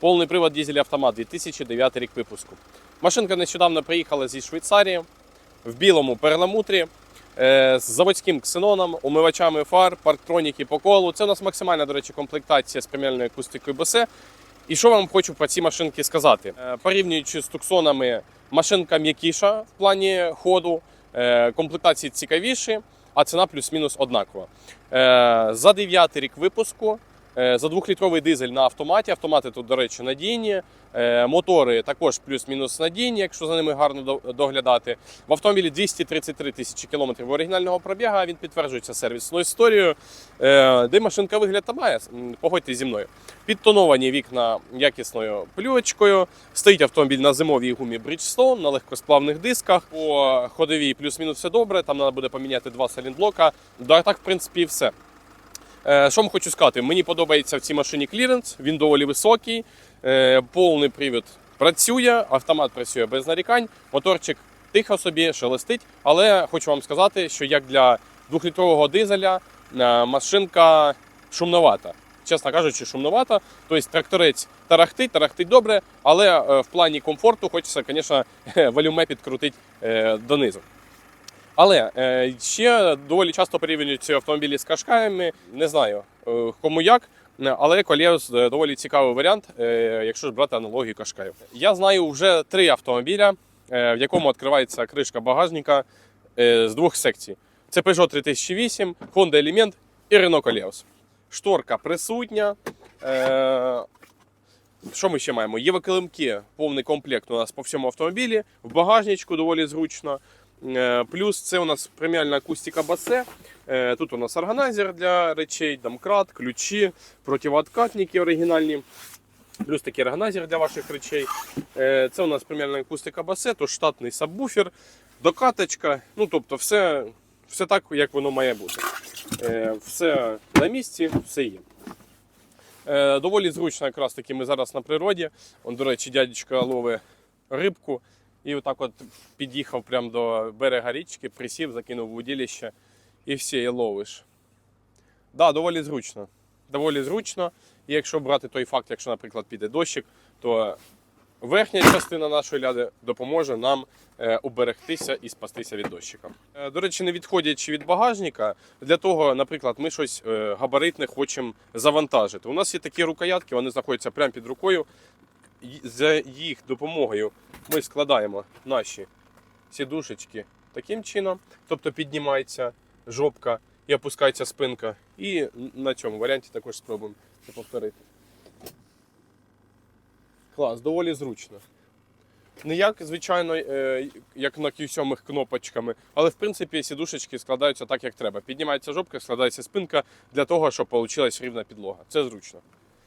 Повний привод дізель автомат 2009 рік випуску. Машинка нещодавно приїхала зі Швейцарії в білому перламутрі е, з заводським ксеноном, умивачами фар, парктроніки по колу. Це у нас максимальна, до речі, комплектація з преміальною акустикою Bose. І що вам хочу про ці машинки сказати? Е, Порівнюючи з туксонами, машинка м'якіша в плані ходу, е, комплектації цікавіші, а ціна плюс-мінус однакова. За 9 рік випуску. Е, За двохлітровий дизель на автоматі. Автомати тут, до речі, надійні. Е, Мотори також плюс-мінус надійні, якщо за ними гарно до- доглядати. В автомобілі 233 тисячі кілометрів оригінального пробіга. Він підтверджується сервісною історією. Е, Де машинка вигляд та має, м, погодьтесь зі мною. Підтоновані вікна якісною плювочкою. Стоїть автомобіль на зимовій гумі Bridgestone, на легкосплавних дисках. По ходовій плюс-мінус все добре. Там треба буде поміняти два салінблока. Да, так, в принципі, і все. Е, Що вам хочу сказати? Мені подобається в цій машині кліренс, він доволі високий, е, повний привід працює, автомат працює без нарікань, моторчик тихо собі шелестить, але хочу вам сказати, що як для двохлітрового дизеля е, машинка шумновата. Чесно кажучи, шумновата. Тобто тракторець тарахтить, тарахтить добре, але в плані комфорту хочеться, звісно, валюме підкрутити донизу. Але е, ще доволі часто порівнюють автомобілі з кашкаями. Не знаю е, кому як. Але Колєс е, доволі цікавий варіант, е, якщо ж брати аналогію кашкаїв. Я знаю вже три автомобіля, е, в якому відкривається кришка багажника з двох секцій. Це Peugeot 3008, Honda Element і Renault Koleos. Шторка присутня. Що ми ще маємо? Є килимки, повний комплект у нас по всьому автомобілі. В багажничку доволі зручно. Е, Плюс це у нас преміальна акустика басе. Е, Тут у нас органайзер для речей, домкрат, ключі, противооткатники оригінальні. Плюс такий органайзер для ваших речей. Е, Це у нас преміальна акустика басе, то штатний сабвуфер, докаточка. Ну, тобто, все, все так, як воно має бути. Все на місці, все є. Доволі зручно, якраз таки ми зараз на природі. Он, до речі, дядечка ловить рибку. І отак от під'їхав прямо до берега річки, присів, закинув в удилище і все, і ловиш. Да, доволі зручно. Доволі зручно. І якщо брати той факт, якщо, наприклад, піде дощик, то верхня частина нашої ляди допоможе нам е, уберегтися і спастися від дощика. Е, До речі, не відходячи від багажника, для того, наприклад, ми щось е, габаритне хочемо завантажити. У нас є такі рукоятки, вони знаходяться прямо під рукою. За їх допомогою ми складаємо наші сідушечки таким чином, тобто піднімається жопка і опускається спинка. І на цьому варіанті також спробуємо це повторити. Клас, доволі зручно. Не як, звичайно, е, як на Q7 кнопочками, але в принципі сідушечки складаються так, як треба. Піднімається жопка, складається спинка для того, щоб вийшла рівна підлога. Це зручно.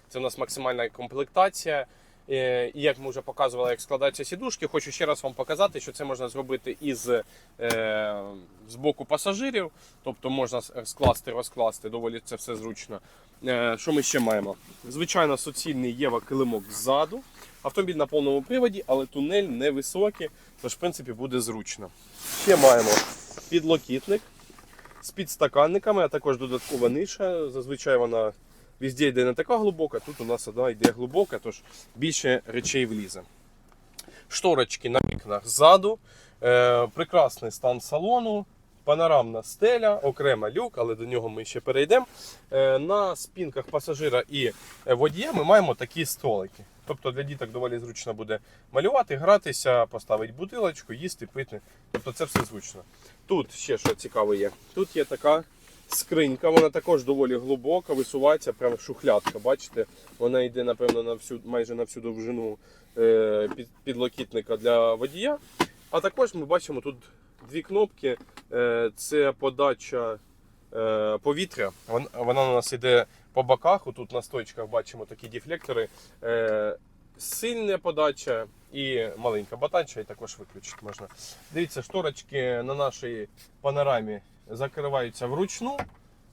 Це у нас максимальна комплектація. Е, І як ми вже показували, як складаються сідушки, хочу ще раз вам показати, що це можна зробити із е, з боку пасажирів, тобто можна скласти, розкласти, доволі це все зручно. Е, Що ми ще маємо? Звичайно, суцільний Єва килимок ззаду. Автомобіль на повному приводі, але тунель невисокий, тож в принципі буде зручно. Ще маємо підлокітник з підстаканниками, а також додаткова ниша. Зазвичай вона Везде йде не така глибока, тут у нас одна йде глибока, тож більше речей влізе. Шторочки на вікнах ззаду, е, прекрасний стан салону, панорамна стеля, окрема люк, але до нього ми ще перейдемо. Е, на спінках пасажира і водія ми маємо такі столики. Тобто для діток доволі зручно буде малювати, гратися, поставити бутилочку, їсти, пити. Тобто це все зручно. Тут ще що цікаве є. Тут є така скринька, вона також доволі глибока, висувається, прям шухлядка. Бачите, вона йде, напевно, на всю, майже на всю довжину е, під, підлокітника для водія. А також ми бачимо тут дві кнопки. Е, це подача е, повітря. Вон- Вона у нас йде по боках. Тут на стойчках бачимо такі дефлектори. Е, сильна подача і маленька подача, і також виключити можна. Дивіться, шторочки на нашій панорамі закриваються вручну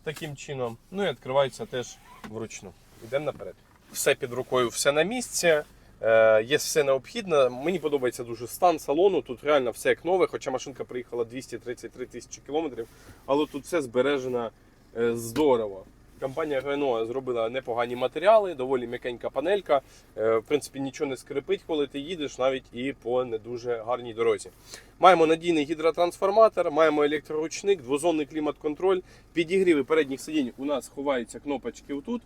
таким чином. Ну і відкриваються теж вручну. Йдемо наперед. Все під рукою, все на місці. Е, є все необхідне. Мені подобається дуже стан салону. Тут реально все як нове, хоча машинка приїхала 233 тисячі кілометрів, але тут все збережено е, здорово. Компанія Renault зробила непогані матеріали, доволі м'якенька панелька. Е, В принципі, нічого не скрипить, коли ти їдеш, навіть і по не дуже гарній дорозі. Маємо надійний гідротрансформатор, маємо електроручник, двозонний клімат-контроль, підігріви передніх сидінь. У нас ховаються кнопочки отут,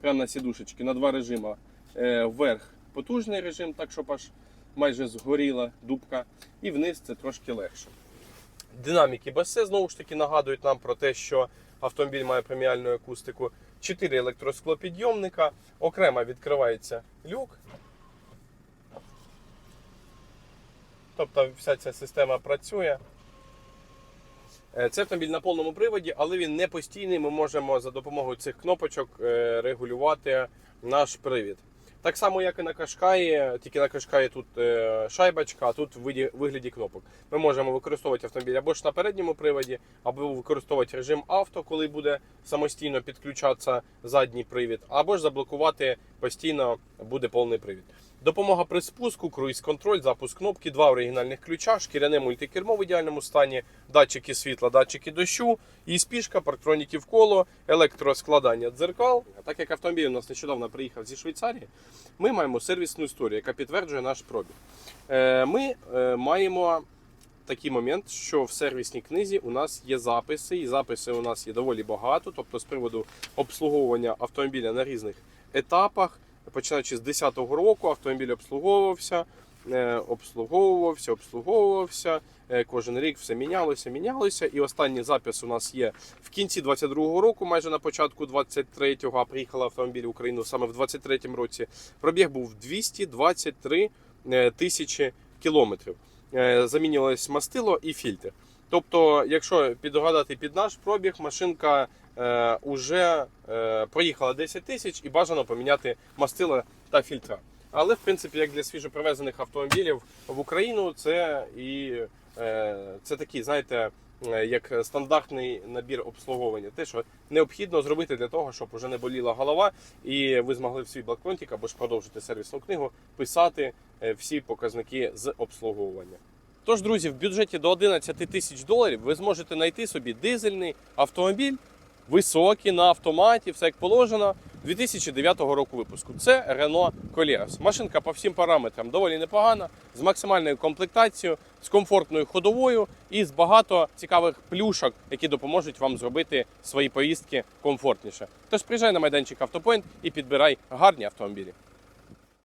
прямо на сідушечки, на два режими. Е, Вверх потужний режим, так щоб аж майже згоріла дубка, і вниз це трошки легше. Динаміки Басе знову ж таки нагадують нам про те, що автомобіль має преміальну акустику. 4 електросклопідйомника, окремо відкривається люк. Тобто вся ця система працює. Е, Це автомобіль на повному приводі, але він не постійний. Ми можемо за допомогою цих кнопочок е, регулювати наш привід. Так само, як і на Кашкаї, тільки на Кашкаї тут е, шайбочка, а тут в вигляді кнопок. Ми можемо використовувати автомобіль або ж на передньому приводі, або використовувати режим авто, коли буде самостійно підключатися задній привід, або ж заблокувати постійно буде повний привід. Допомога при спуску, круїз-контроль, запуск кнопки, два оригінальних ключа, шкіряне мультикермо в ідеальному стані, датчики світла, датчики дощу, і спішка, парктроніки коло, електроскладання дзеркал. Так як автомобіль у нас нещодавно приїхав зі Швейцарії, ми маємо сервісну історію, яка підтверджує наш пробіг. Е, Ми е, маємо такий момент, що в сервісній книзі у нас є записи, і записи у нас є доволі багато, тобто з приводу обслуговування автомобіля на різних етапах. Починаючи з 2010 року, автомобіль обслуговувався, е, обслуговувався, обслуговувався. Е, Кожен рік все мінялося, мінялося. І останній запис у нас є в кінці 22-го року, майже на початку 23-го, а приїхав автомобіль в Україну саме в 23-му році. Пробіг був 223 е, тисячі кілометрів. Замінювалось мастило і фільтр. Тобто, якщо підгадати під наш пробіг, машинка е, уже е, проїхала 10 тисяч і бажано поміняти мастила та фільтра. Але в принципі, як для свіжопривезених автомобілів в Україну, це і е, це такий, знаєте, е, як стандартний набір обслуговування. Те, що необхідно зробити для того, щоб уже не боліла голова, і ви змогли в свій блокнотик або ж продовжити сервісну книгу писати е, всі показники з обслуговування. Тож, друзі, в бюджеті до 11 тисяч доларів ви зможете знайти собі дизельний автомобіль, високий на автоматі, все як положено, 2009 року випуску. Це Renault Coleos. Машинка по всім параметрам доволі непогана, з максимальною комплектацією, з комфортною ходовою і з багато цікавих плюшок, які допоможуть вам зробити свої поїздки комфортніше. Тож приїжджай на майданчик Автопоінт і підбирай гарні автомобілі.